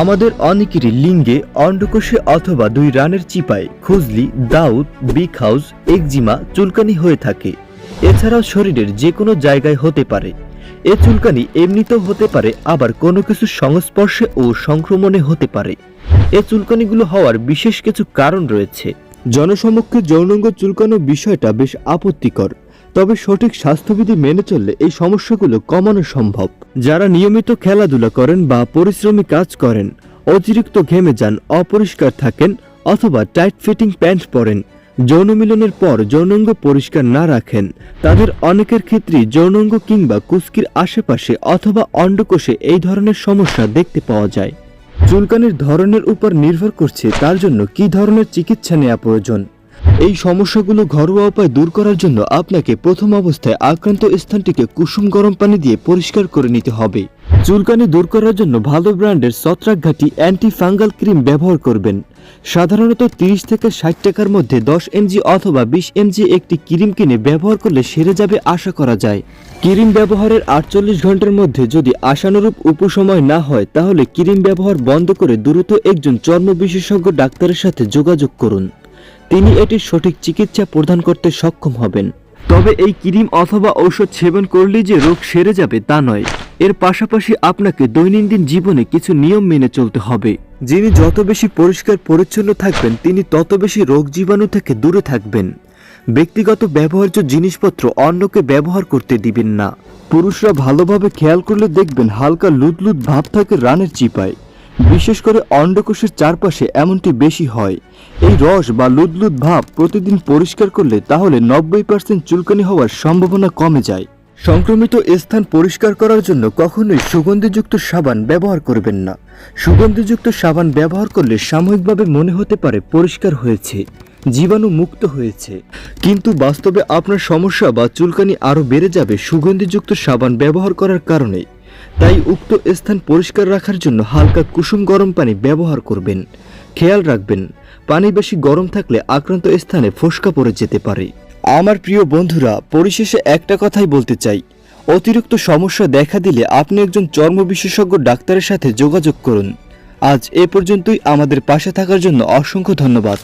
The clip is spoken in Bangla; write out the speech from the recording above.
আমাদের অনেকেরই লিঙ্গে অন্ডকোষে অথবা দুই রানের চিপায় খুজলি, দাউদ, বিগ হাউস, একজিমা, চুলকানি হয়ে থাকে। এছাড়াও শরীরের যে কোনো জায়গায় হতে পারে। এ চুলকানি এমনিতেও হতে পারে, আবার কোনো কিছু সংস্পর্শে ও সংক্রমণে হতে পারে। এ চুলকানিগুলো হওয়ার বিশেষ কিছু কারণ রয়েছে। জনসমক্ষে যৌনঙ্গ চুলকানো বিষয়টা বেশ আপত্তিকর। তবে সঠিক স্বাস্থ্যবিধি মেনে চললে এই সমস্যাগুলো কমানো সম্ভব। যারা নিয়মিত খেলাধুলা করেন বা পরিশ্রমী কাজ করেন, অতিরিক্ত ঘেমে যান, অপরিষ্কার থাকেন অথবা টাইট ফিটিং প্যান্ট পরেন, যৌন মিলনের পর যৌনাঙ্গ পরিষ্কার না রাখেন, তাদের অনেকের ক্ষেত্রেই যৌনাঙ্গ কিংবা কুস্কির আশেপাশে অথবা অন্ডকোষে এই ধরনের সমস্যা দেখতে পাওয়া যায়। চুলকানির ধরনের উপর নির্ভর করছে তার জন্য কী ধরনের চিকিৎসা নেওয়া প্রয়োজন। এই সমস্যাগুলো ঘরোয়া উপায় দূর করার জন্য আপনাকে প্রথম অবস্থায় আক্রান্ত স্থানটিকে কুসুম গরম পানি দিয়ে পরিষ্কার করে নিতে হবে। চুলকানি দূর করার জন্য ভালো ব্র্যান্ডের ছত্রাকঘাটি অ্যান্টি ফাঙ্গাল ক্রিম ব্যবহার করবেন। সাধারণত 30 থেকে ষাট টাকার মধ্যে দশ এমজি অথবা বিশ এমজি একটি ক্রিম কিনে ব্যবহার করলে সেরে যাবে আশা করা যায়। ক্রিম ব্যবহারের আটচল্লিশ ঘণ্টার মধ্যে যদি আশানুরূপ উপসময় না হয়, তাহলে ক্রিম ব্যবহার বন্ধ করে দ্রুত একজন চর্ম বিশেষজ্ঞ ডাক্তারের সাথে যোগাযোগ করুন। তিনি এটির সঠিক চিকিৎসা প্রদান করতে সক্ষম হবেন। তবে এই ক্রিম অথবা ঔষধ সেবন করলেই যে রোগ সেরে যাবে তা নয়। এর পাশাপাশি আপনাকে দৈনন্দিন জীবনে কিছু নিয়ম মেনে চলতে হবে। যিনি যত বেশি পরিষ্কার পরিচ্ছন্ন থাকবেন, তিনি তত বেশি রোগ জীবাণু থেকে দূরে থাকবেন। ব্যক্তিগত ব্যবহার্য জিনিসপত্র অন্যকে ব্যবহার করতে দিবেন না। পুরুষরা ভালোভাবে খেয়াল করলে দেখবেন হালকা লুদলুদ ভাব থাকে রানের চিপায়। বিশেষ করে অন্ডকোষের চারপাশে এমনটি বেশি হয়। এই রস বা লুদলুদ ভাব প্রতিদিন পরিষ্কার করলে তাহলে নব্বই পার্সেন্ট চুলকানি হওয়ার সম্ভাবনা কমে যায়। সংক্রমিত স্থান পরিষ্কার করার জন্য কখনোই সুগন্ধিযুক্ত সাবান ব্যবহার করবেন না। সুগন্ধিযুক্ত সাবান ব্যবহার করলে সাময়িকভাবে মনে হতে পারে পরিষ্কার হয়েছে, জীবাণু মুক্ত হয়েছে। কিন্তু বাস্তবে আপনার সমস্যা বা চুলকানি আরও বেড়ে যাবে সুগন্ধিযুক্ত সাবান ব্যবহার করার কারণে। তাই উক্ত স্থান পরিষ্কার রাখার জন্য হালকা কুসুম গরম পানি ব্যবহার করবেন। খেয়াল রাখবেন, পানি বেশি গরম থাকলে আক্রান্ত স্থানে ফোসকা পড়ে যেতে পারে। আমার প্রিয় বন্ধুরা, পরিশেষে একটা কথাই বলতে চাই। অতিরিক্ত সমস্যা দেখা দিলে আপনি একজন চর্ম বিশেষজ্ঞ ডাক্তারের সাথে যোগাযোগ করুন। আজ এ পর্যন্তই, আমাদের পাশে থাকার জন্য অসংখ্য ধন্যবাদ।